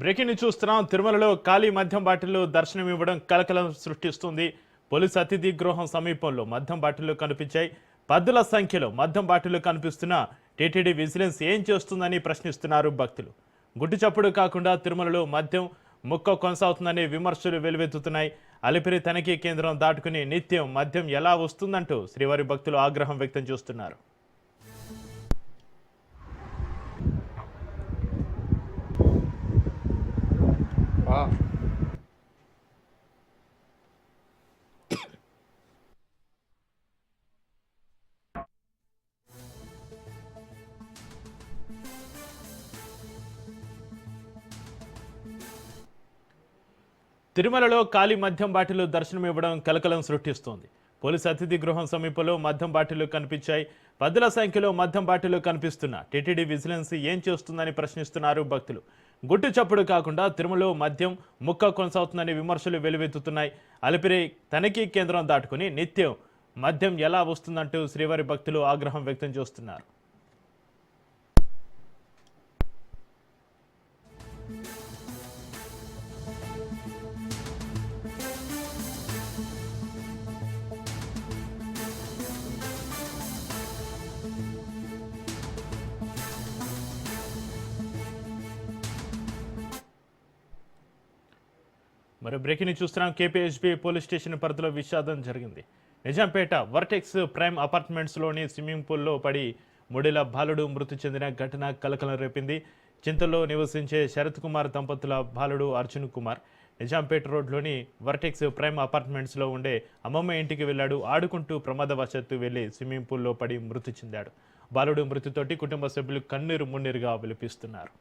Breaking చూస్తున్నాం. తిరుమలలో ఖాళీ మద్యం బాటిల్లో దర్శనం ఇవ్వడం కలకలం సృష్టిస్తుంది. పోలీస్ అతిథి గృహం సమీపంలో మద్యం బాటిల్లో కనిపించాయి. పద్దుల సంఖ్యలో మద్యం బాటిల్లో కనిపిస్తున్న టీటీడీ విజిలెన్స్ ఏం చేస్తుందని ప్రశ్నిస్తున్నారు భక్తులు. గుడ్డు చప్పుడు కాకుండా తిరుమలలో మద్యం ముక్క కొనసాగుతుందనే విమర్శలు వెలువెత్తుతున్నాయి. అలిపిరి తనిఖీ కేంద్రం దాటుకుని నిత్యం మద్యం ఎలా వస్తుందంటూ శ్రీవారి భక్తులు ఆగ్రహం వ్యక్తం చేస్తున్నారు. తిరుమలలో ఖాళీ మద్యం బాటిల్ దర్శనం ఇవ్వడం కలకలం సృష్టిస్తోంది. పోలీస్ అతిథి గృహం సమీపంలో మద్యం బాటిలు కనిపించాయి. పదుల సంఖ్యలో మద్యం బాటిలు కనిపిస్తున్న. టీటీడీ విజిలెన్స్ ఏం చేస్తుందని ప్రశ్నిస్తున్నారు భక్తులు. గుట్టు చప్పుడు కాకుండా తిరుమలలో మద్యం ముక్క కొనసాగుతుందని విమర్శలు వెలువెత్తుతున్నాయి. అలిపిరి తనిఖీ కేంద్రం దాటుకుని నిత్యం మద్యం ఎలా వస్తుందంటూ శ్రీవారి భక్తులు ఆగ్రహం వ్యక్తం చేస్తున్నారు. మరి బ్రేకింగ్ చూస్తున్నాం. కేపీహెచ్బి పోలీస్ స్టేషన్ పరిధిలో విషాదం జరిగింది. నిజాంపేట వర్టెక్స్ ప్రైమ్ అపార్ట్మెంట్స్లోని స్విమ్మింగ్ పూల్లో పడి మూడేళ్ళ బాలుడు మృతి చెందిన ఘటన కలకలం రేపింది. చింతల్లో నివసించే శరత్ కుమార్ దంపతుల బాలుడు అర్జున్ కుమార్ నిజాంపేట రోడ్లోని వర్టెక్స్ ప్రైమ్ అపార్ట్మెంట్స్లో ఉండే అమ్మమ్మ ఇంటికి వెళ్ళాడు. ఆడుకుంటూ ప్రమాదవశాత్తు వెళ్ళి స్విమ్మింగ్ పూల్లో పడి మృతి చెందాడు. బాలుడు మృతితోటి కుటుంబ సభ్యులు కన్నీరు మున్నీరుగా విలిపిస్తున్నారు.